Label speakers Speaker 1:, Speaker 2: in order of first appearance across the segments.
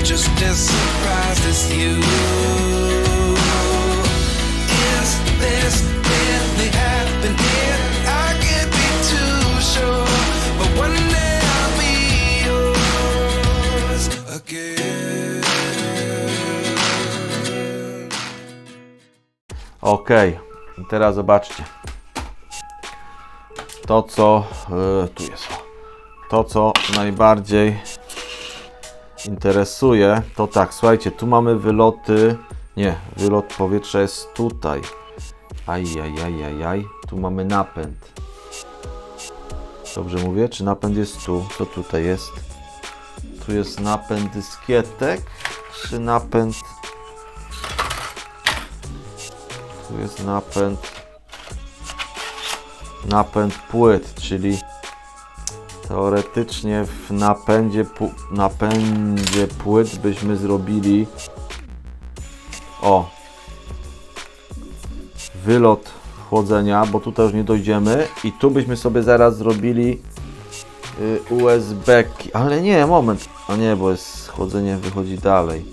Speaker 1: I'm just as surprised as you. Is this really happening? I can't be too sure, but one day I'll be yours again.
Speaker 2: I teraz zobaczcie. To co e, tu jest. To co najbardziej interesuje, to tak, słuchajcie, tu mamy wyloty. Nie, wylot powietrza jest tutaj. Ajajajajaj, tu mamy napęd. Dobrze mówię? Czy napęd jest tu? Co tutaj jest? Tu jest napęd dyskietek, czy napęd tu jest napęd napęd płyt, czyli teoretycznie w napędzie, napędzie płyt byśmy zrobili o wylot chłodzenia, bo tutaj już nie dojdziemy i tu byśmy sobie zaraz zrobili y, USB, -ki. ale nie, moment, a nie, bo jest chłodzenie wychodzi dalej.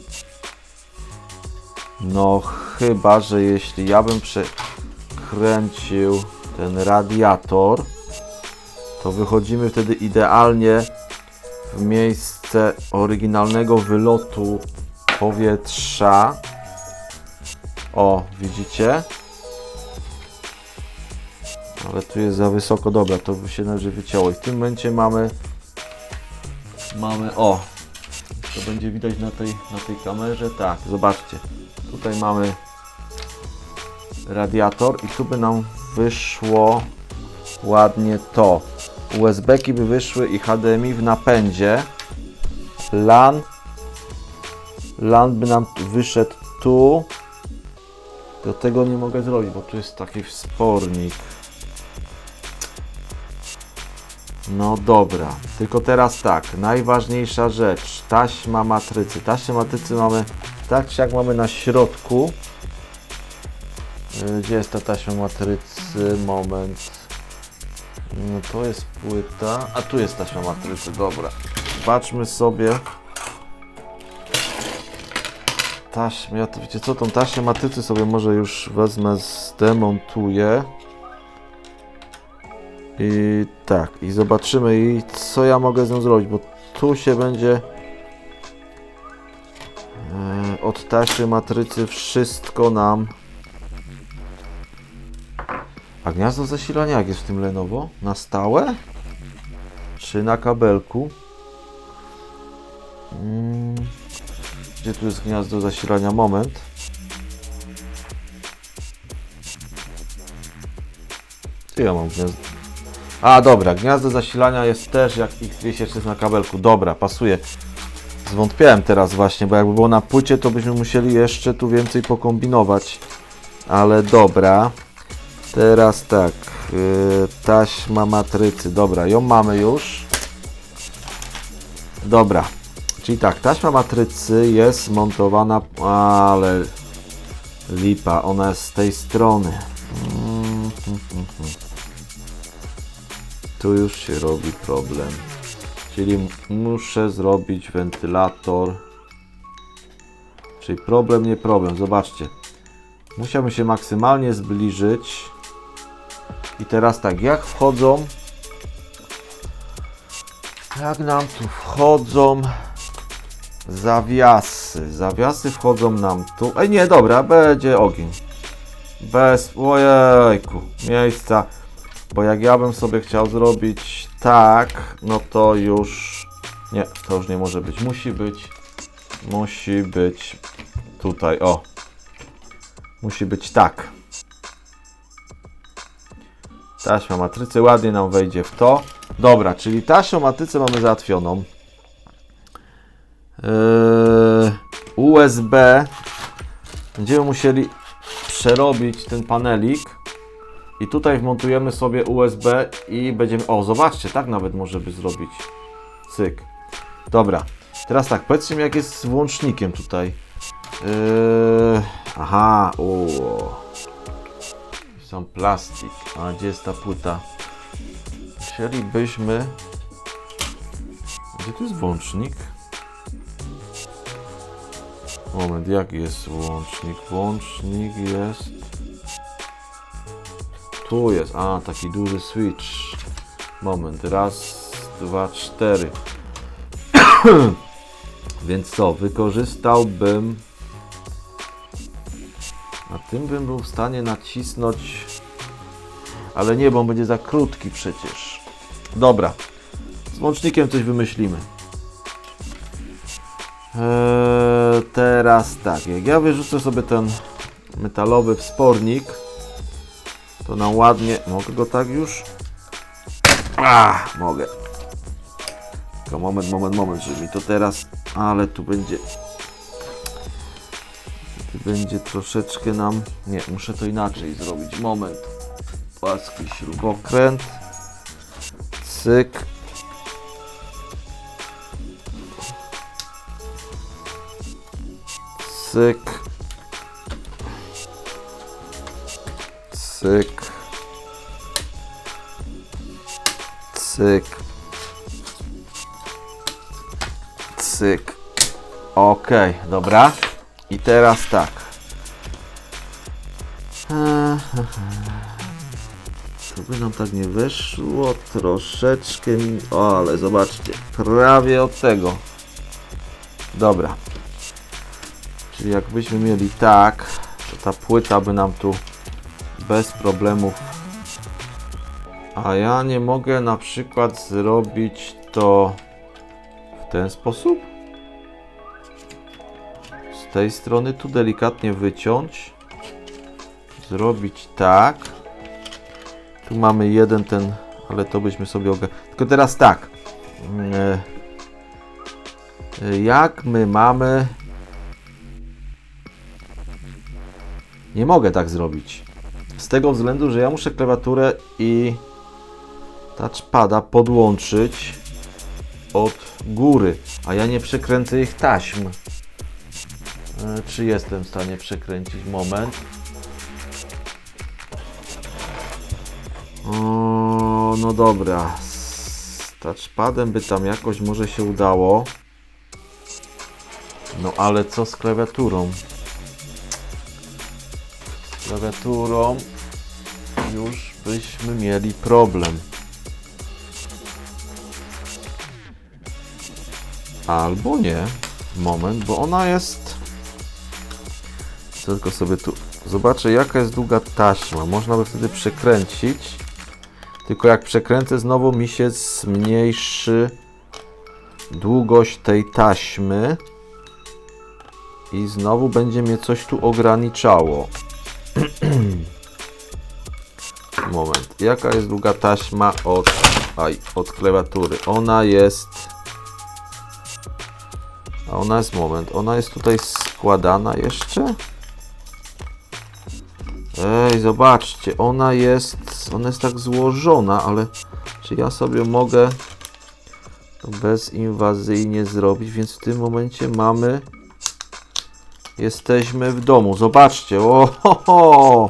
Speaker 2: No chyba, że jeśli ja bym przekręcił ten radiator, to wychodzimy wtedy idealnie w miejsce oryginalnego wylotu powietrza. O, widzicie? Ale tu jest za wysoko, dobra, to by się należy wycięło. I w tym momencie mamy mamy, o, to będzie widać na tej, na tej kamerze. Tak, zobaczcie. Tutaj mamy radiator i tu by nam wyszło ładnie to. USB-ki by wyszły i HDMI w napędzie. LAN. LAN by nam wyszedł tu. Do tego nie mogę zrobić, bo tu jest taki wspornik. No dobra, tylko teraz tak, najważniejsza rzecz, taśma matrycy. Taśmę matrycy mamy, tak czy jak mamy na środku. Yy, Gdzie jest ta taśma matrycy? Moment. No to jest płyta, a tu jest taśma matrycy, dobra. Zobaczmy sobie. Taśmę, ja to wiecie co, tą taśmę matrycy sobie może już wezmę, zdemontuję. I tak, i zobaczymy i co ja mogę z nią zrobić, bo tu się będzie e, od taśmy matrycy wszystko nam gniazdo zasilania jak jest w tym Lenovo? Na stałe? Czy na kabelku? Mm, Gdzie tu jest gniazdo zasilania? Moment. Gdzie ja mam gniazdo? A, dobra, gniazdo zasilania jest też jak X200 jest na kabelku. Dobra, pasuje. Zwątpiałem teraz właśnie, bo jakby było na płycie, to byśmy musieli jeszcze tu więcej pokombinować. Ale dobra. Teraz tak. Yy, taśma matrycy. Dobra, ją mamy już. Dobra. Czyli tak, taśma matrycy jest montowana, ale lipa, ona jest z tej strony. Tu już się robi problem. Czyli muszę zrobić wentylator. Czyli problem, nie problem. Zobaczcie. Musiałbym się maksymalnie zbliżyć. I teraz tak, jak wchodzą. Jak nam tu wchodzą zawiasy. Zawiasy wchodzą nam tu. Ej, nie, dobra, będzie ogień. Bez. Ojejku, miejsca. Bo jak ja bym sobie chciał zrobić tak, no to już. Nie, to już nie może być. Musi być. Musi być tutaj, o. Musi być tak. Taśma matrycy ładnie nam wejdzie w to. Dobra, czyli taśmą matrycę mamy załatwioną. Yy, USB Będziemy musieli przerobić ten panelik i tutaj wmontujemy sobie USB i będziemy... O, zobaczcie, tak nawet może by zrobić. Cyk. Dobra. Teraz tak, powiedzcie mi jak jest z włącznikiem tutaj. Yy... Aha, o. Sam plastik. A gdzie jest ta płyta? Chcielibyśmy... Gdzie tu jest włącznik? Moment, jaki jest włącznik? Włącznik jest... Tu jest, a taki duży switch. Moment, raz, dwa, cztery. Więc co, wykorzystałbym... Na tym bym był w stanie nacisnąć... Ale nie, bo on będzie za krótki przecież. Dobra, z łącznikiem coś wymyślimy. Eee, teraz tak, jak ja wyrzucę sobie ten metalowy wspornik, to nam ładnie... Mogę go tak już? A, mogę. Tylko moment, moment, moment, żeby mi to teraz... Ale tu będzie... Będzie troszeczkę nam... Nie, muszę to inaczej zrobić. Moment. Płaski śrubokręt. Cyk. Cyk. Cyk. Cyk. Cyk. Ok, dobra. I teraz tak. To by nam tak nie wyszło. Troszeczkę mi... O, ale zobaczcie. Prawie od tego. Dobra. Czyli jakbyśmy mieli tak, to ta płyta by nam tu bez problemów. A ja nie mogę na przykład zrobić to w ten sposób. Z tej strony tu delikatnie wyciąć. Zrobić tak. Tu mamy jeden ten, ale to byśmy sobie oga... Tylko teraz tak. Mm, e, Jak my mamy Nie mogę tak zrobić. Z tego względu, że ja muszę klawiaturę i touchpada podłączyć od góry, a ja nie przekręcę ich taśm. E, Czy jestem w stanie przekręcić? Moment. O, no dobra. Z touchpadem by tam jakoś może się udało. No ale co z klawiaturą? klawiaturą już byśmy mieli problem. Albo nie. Moment, bo ona jest... Tylko sobie tu zobaczę jaka jest długa taśma. Można by wtedy przekręcić. Tylko jak przekręcę znowu mi się zmniejszy długość tej taśmy. I znowu będzie mnie coś tu ograniczało. Moment. Jaka jest długa taśma od, aj, od klawiatury? Ona jest. A ona jest moment. Ona jest tutaj składana jeszcze? Ej, zobaczcie, ona jest. Ona jest tak złożona, ale czy ja sobie mogę bezinwazyjnie zrobić? Więc w tym momencie mamy. Jesteśmy w domu. Zobaczcie. O,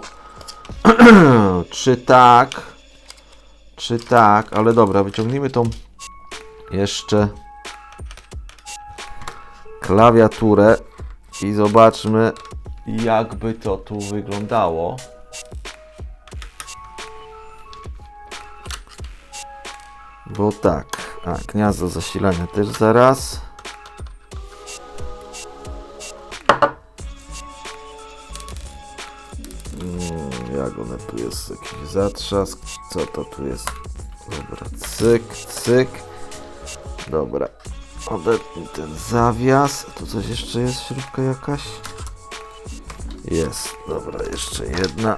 Speaker 2: czy tak? Czy tak? Ale dobra, wyciągnijmy tą jeszcze klawiaturę i zobaczmy, jakby to tu wyglądało. Bo tak, a gniazdo zasilania też zaraz. Mm, Jak one tu jest? Jakiś zatrzask. Co to tu jest? Dobra, cyk, cyk. Dobra. Odetnij ten zawias. Tu coś jeszcze jest? Śrubka jakaś? Jest. Dobra, jeszcze jedna.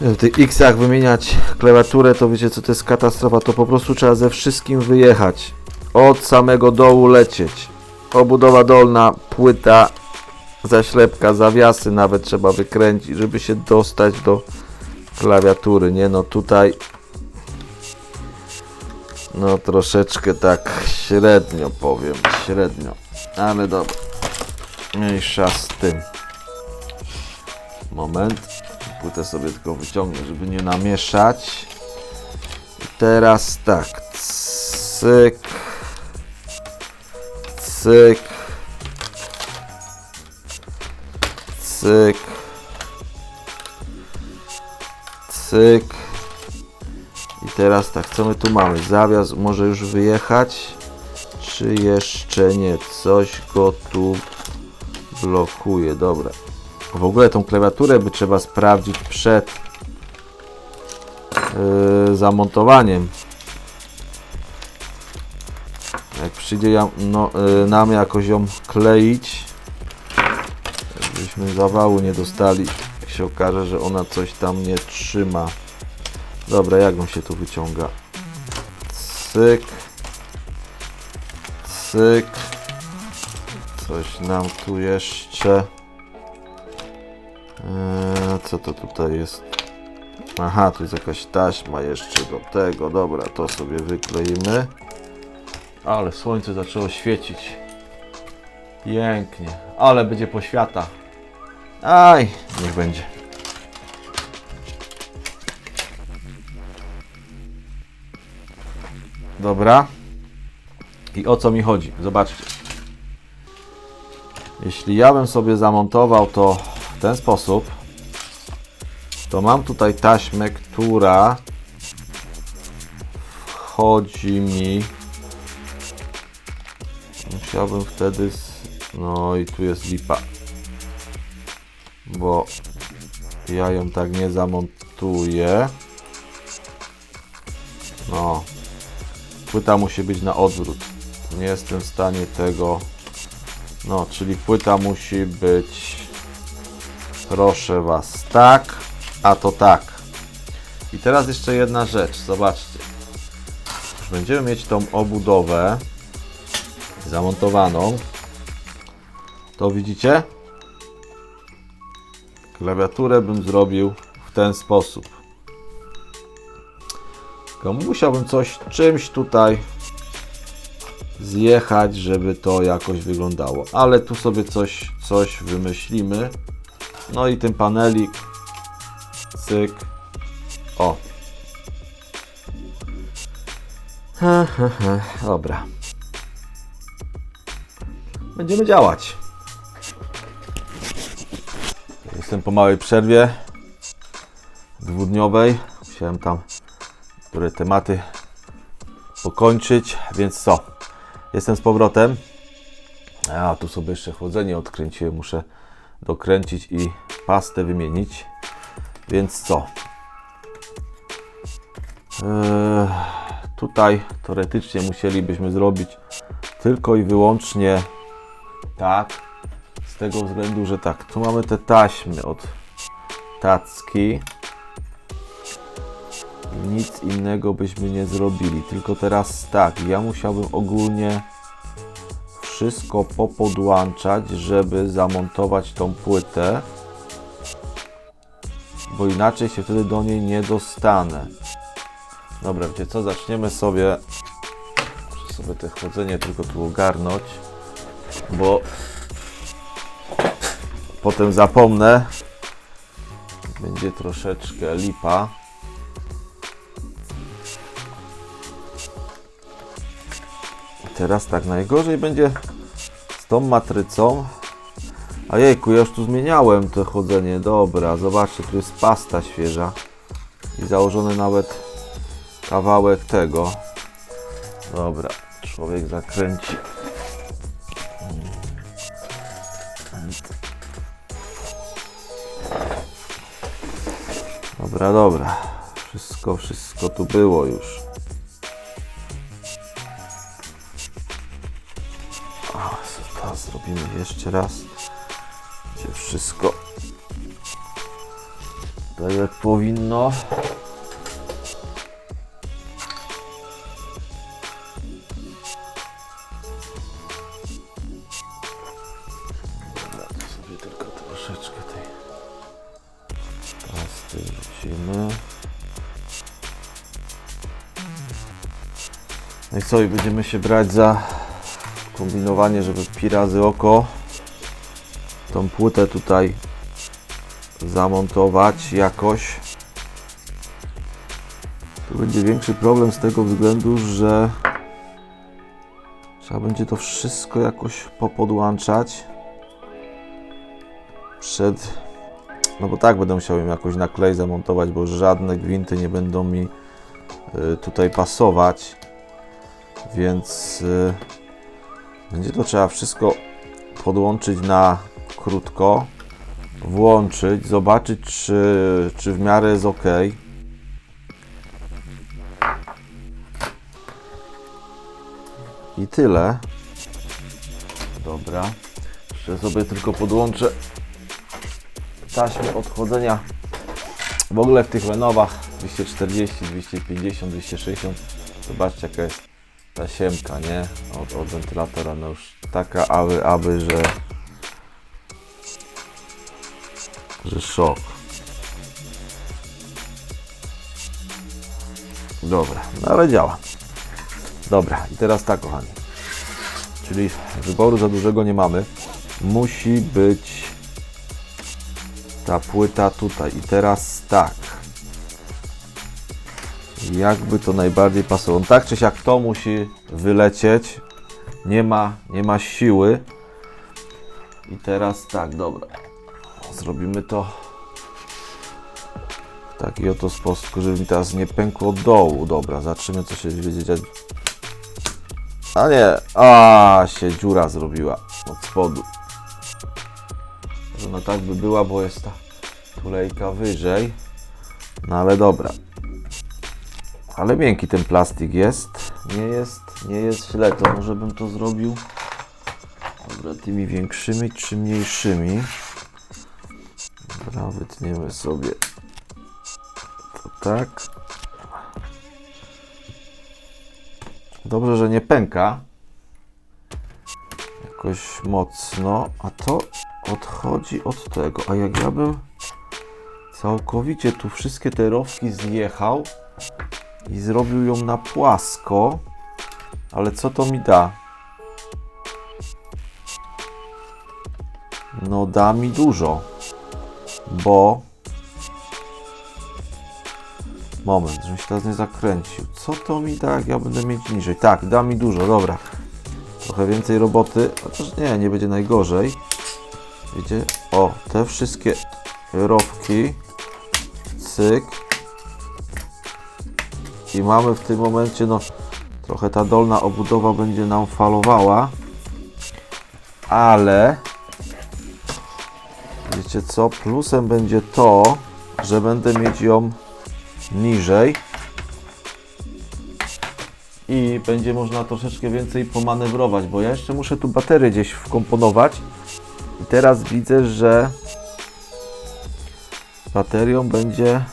Speaker 2: W tych X-ach wymieniać klawiaturę, to wiecie co to jest katastrofa. To po prostu trzeba ze wszystkim wyjechać. Od samego dołu lecieć. Obudowa dolna, płyta, zaślepka, zawiasy nawet trzeba wykręcić, żeby się dostać do klawiatury, nie no tutaj no troszeczkę tak średnio powiem, średnio, ale dobra, mniejsza z tym. Moment, płytę sobie tylko wyciągnę, żeby nie namieszać. Teraz tak, cyk, cyk, cyk, cyk. I teraz tak, co my tu mamy? Zawias może już wyjechać, czy jeszcze nie? Coś go tu blokuje, dobra. W ogóle tą klawiaturę by trzeba sprawdzić przed yy, zamontowaniem. Jak przyjdzie ja, no, yy, nam jakoś ją kleić, żebyśmy zawału nie dostali, jak się okaże, że ona coś tam nie trzyma. Dobra, jak on się tu wyciąga? Cyk. Cyk. Coś nam tu jeszcze. Eee, co to tutaj jest? Aha, tu jest jakaś taśma jeszcze do tego. Dobra, to sobie wykleimy. Ale słońce zaczęło świecić. Pięknie. Ale będzie poświata. Aj, niech będzie. Dobra. I o co mi chodzi? Zobaczcie. Jeśli ja bym sobie zamontował to w ten sposób, to mam tutaj taśmę, która wchodzi mi. Musiałbym wtedy. No i tu jest lipa. Bo ja ją tak nie zamontuję. No, płyta musi być na odwrót. Nie jestem w stanie tego. No, czyli płyta musi być. Proszę Was, tak, a to tak. I teraz jeszcze jedna rzecz, zobaczcie. Już będziemy mieć tą obudowę zamontowaną. To widzicie? Klawiaturę bym zrobił w ten sposób. Tylko musiałbym coś czymś tutaj zjechać, żeby to jakoś wyglądało. Ale tu sobie coś, coś wymyślimy. No i ten panelik. Cyk. O. He, he, he. Dobra. Będziemy działać. Jestem po małej przerwie dwudniowej. Musiałem tam które tematy pokończyć, więc co? Jestem z powrotem. A tu sobie jeszcze chłodzenie odkręciłem, muszę dokręcić i pastę wymienić. Więc co? Eee, tutaj teoretycznie musielibyśmy zrobić tylko i wyłącznie tak. Z tego względu, że tak, tu mamy te taśmy od tacki nic innego byśmy nie zrobili. Tylko teraz tak, ja musiałbym ogólnie wszystko popodłączać, żeby zamontować tą płytę. Bo inaczej się wtedy do niej nie dostanę. Dobra, wiecie co, zaczniemy sobie muszę sobie te chłodzenie tylko tu ogarnąć, bo potem zapomnę. Będzie troszeczkę lipa. Teraz tak, najgorzej będzie z tą matrycą. A jejku, ja już tu zmieniałem to chodzenie. Dobra, zobaczcie, tu jest pasta świeża. I założony nawet kawałek tego. Dobra, człowiek zakręci. Dobra, dobra. Wszystko, wszystko tu było już. jeszcze raz się wszystko tak jak powinno. sobie tylko troszeczkę tej pasty wrzucimy. No i co, i będziemy się brać za kombinowanie, żeby pi razy oko tą płytę tutaj zamontować jakoś. Tu będzie większy problem z tego względu, że trzeba będzie to wszystko jakoś popodłączać przed no bo tak będę musiał ją jakoś na klej zamontować, bo żadne gwinty nie będą mi y, tutaj pasować. Więc y, będzie to trzeba wszystko podłączyć na krótko, włączyć, zobaczyć czy, czy w miarę jest ok. I tyle. Dobra. Jeszcze sobie tylko podłączę taśmy odchłodzenia w ogóle w tych Lenowach 240, 250, 260 zobaczcie jaka jest ta siemka, nie? Od, od wentylatora, no już taka aby, aby, że że szok dobra, no ale działa dobra, i teraz tak kochani czyli wyboru za dużego nie mamy musi być ta płyta tutaj. I teraz tak. Jakby to najbardziej pasowało. Tak czy siak to musi wylecieć. Nie ma, nie ma siły. I teraz tak, dobra. Zrobimy to w taki oto sposób, żeby mi teraz nie pękło dołu. Dobra, zobaczymy co się będzie dziać. A nie, a się dziura zrobiła od spodu. Ona tak by była, bo jest ta tulejka wyżej. No ale dobra. Ale miękki ten plastik jest. Nie jest, nie jest źle. To może bym to zrobił dobra, tymi większymi czy mniejszymi. Dobra, wytniemy sobie to tak. Dobrze, że nie pęka jakoś mocno, a to odchodzi od tego. A jak ja bym całkowicie tu wszystkie te rowki zjechał i zrobił ją na płasko, ale co to mi da? No da mi dużo, bo moment, żebym się teraz nie zakręcił. Co to mi da, jak ja będę mieć niżej? Tak, da mi dużo, dobra. Trochę więcej roboty, chociaż nie, nie będzie najgorzej. Wiecie? O, te wszystkie rowki. Cyk. I mamy w tym momencie, no, trochę ta dolna obudowa będzie nam falowała. Ale wiecie co? Plusem będzie to, że będę mieć ją niżej i będzie można troszeczkę więcej pomanewrować, bo ja jeszcze muszę tu baterię gdzieś wkomponować i teraz widzę, że baterią będzie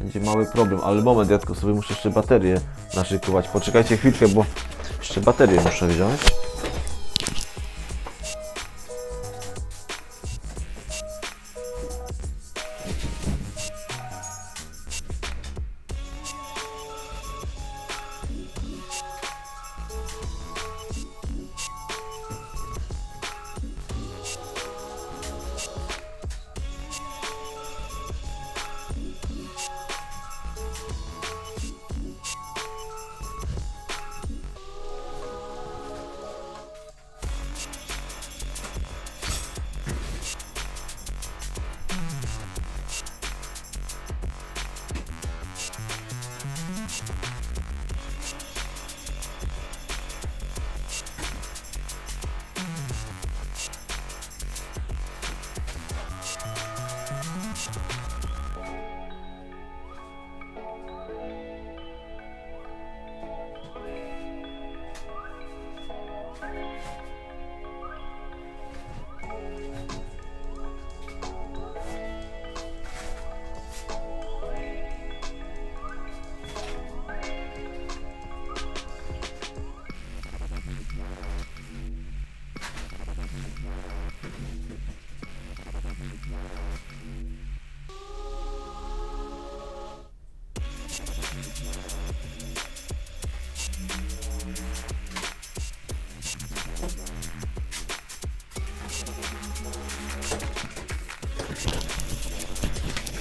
Speaker 2: będzie mały problem, ale moment, ja sobie muszę jeszcze baterię naszykować. Poczekajcie chwilkę, bo jeszcze baterię muszę wziąć.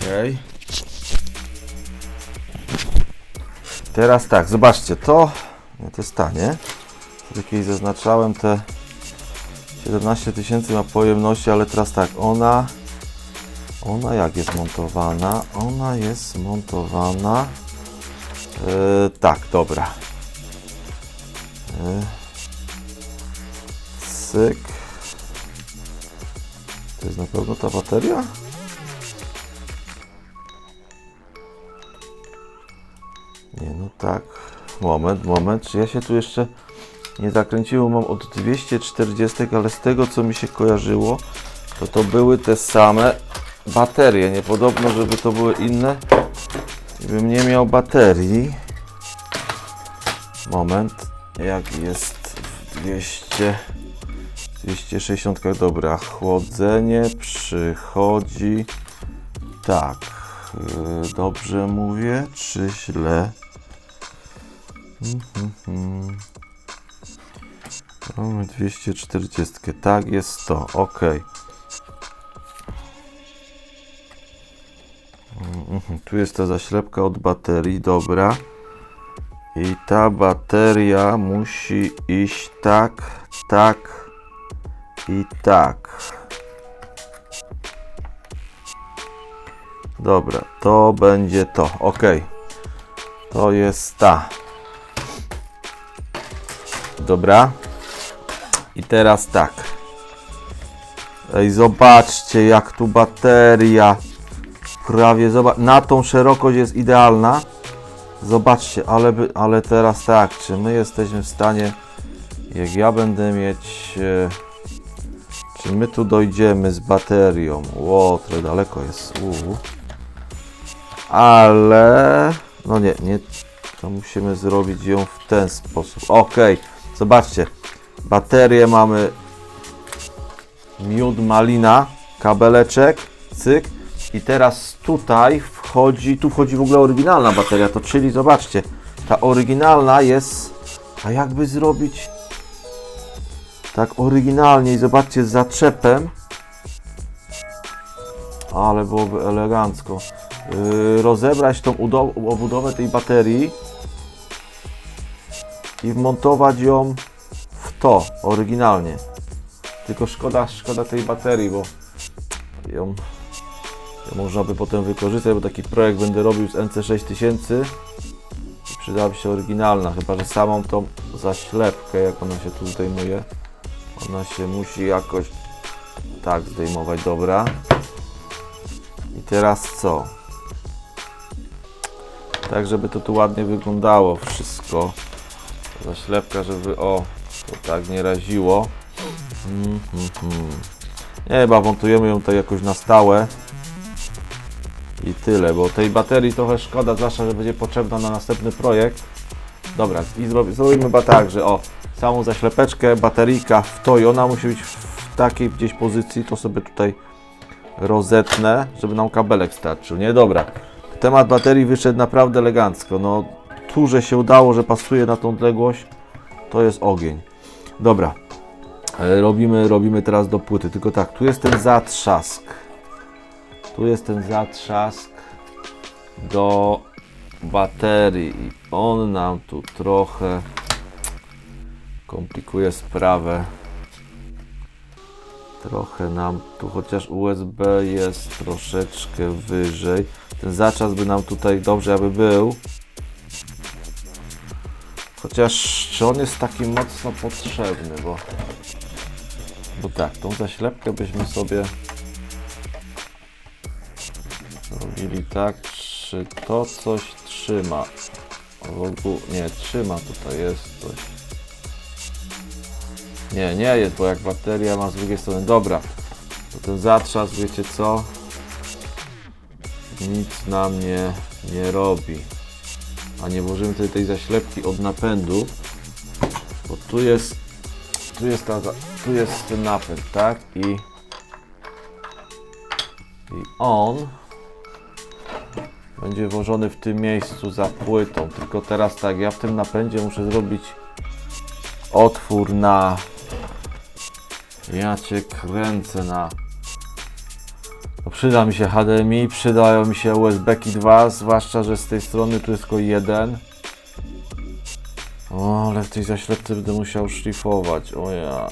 Speaker 2: Okej. Teraz tak, zobaczcie, to, to jest ta, nie? Tu Jakieś zaznaczałem te 17 tysięcy ma pojemności, ale teraz tak, ona, ona jak jest montowana? Ona jest montowana, e, tak, dobra. E, cyk. To jest na pewno ta bateria? Moment, moment. Czy ja się tu jeszcze nie zakręciłem? Mam od 240, ale z tego co mi się kojarzyło, to to były te same baterie. Niepodobno, żeby to były inne. Gdybym nie miał baterii. Moment. Jak jest w 200. 260, dobra. Chłodzenie przychodzi. Tak. Yy, Dobrze mówię, czy źle? Mhm. Mamy 240. Tak jest to. Ok. Mhm. Tu jest ta zaślepka od baterii. Dobra. I ta bateria musi iść tak, tak i tak. Dobra, to będzie to. Ok. To jest ta. Dobra. I teraz tak. Ej, zobaczcie, jak tu bateria. Prawie zobacz. Na tą szerokość jest idealna. Zobaczcie, ale, by, ale teraz tak. Czy my jesteśmy w stanie. Jak ja będę mieć. E, czy my tu dojdziemy z baterią? Ło, trochę daleko jest. Uu. Ale. No nie, nie. To musimy zrobić ją w ten sposób. Ok, zobaczcie. Baterię mamy. Miód malina, kabeleczek, cyk. I teraz tutaj wchodzi, tu wchodzi w ogóle oryginalna bateria, to czyli zobaczcie, ta oryginalna jest, a jakby zrobić tak oryginalnie i zobaczcie z zaczepem, ale byłoby elegancko, yy, rozebrać tą udo- obudowę tej baterii i wmontować ją w to oryginalnie. Tylko szkoda, szkoda tej baterii, bo ją to można by potem wykorzystać, bo taki projekt będę robił z NC6000 i przydałaby się oryginalna, chyba że samą tą zaślepkę, jak ona się tu zdejmuje, ona się musi jakoś tak zdejmować, dobra. I teraz co? Tak, żeby to tu ładnie wyglądało wszystko. Zaślepka, żeby o, to tak nie raziło. Mhm, mhm. Nie, chyba montujemy ją tutaj jakoś na stałe. I tyle, bo tej baterii trochę szkoda, zwłaszcza, że będzie potrzebna na następny projekt. Dobra, i zrobi, zrobimy chyba tak, że o, samą zaślepeczkę, bateryjka w to i ona musi być w takiej gdzieś pozycji, to sobie tutaj rozetnę, żeby nam kabelek starczył, nie? Dobra, temat baterii wyszedł naprawdę elegancko, no tu, że się udało, że pasuje na tą odległość, to jest ogień. Dobra, e, robimy, robimy teraz do płyty, tylko tak, tu jest ten zatrzask. Tu jest ten zatrzask do baterii i on nam tu trochę komplikuje sprawę. Trochę nam tu, chociaż USB jest troszeczkę wyżej. Ten zaczas by nam tutaj dobrze aby był. Chociaż czy on jest taki mocno potrzebny, bo bo tak, tą zaślepkę byśmy sobie Robili tak, czy to coś trzyma? W ogóle, nie, trzyma tutaj jest coś. Nie, nie jest, bo jak bateria ma z drugiej strony, dobra. To ten zatrzask, wiecie co? Nic nam nie, nie robi. A nie włożymy tutaj tej zaślepki od napędu, bo tu jest, tu jest ta, tu jest ten napęd, tak? I, i on będzie włożony w tym miejscu za płytą. Tylko teraz tak, ja w tym napędzie muszę zrobić otwór na. Ja cię kręcę na. Przyda mi się HDMI, przydają mi się USB-ki 2, zwłaszcza, że z tej strony tu jest tylko jeden. O, ale w tej zaślepce będę musiał szlifować, o ja.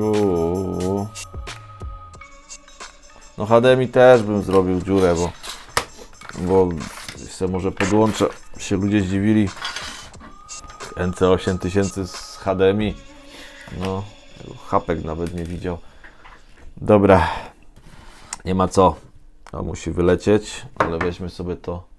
Speaker 2: Uuu. No HDMI też bym zrobił dziurę, bo, bo jeszcze może podłączę, się ludzie zdziwili. NC8000 z HDMI. No, chapek nawet nie widział. Dobra, nie ma co. To musi wylecieć, ale weźmy sobie to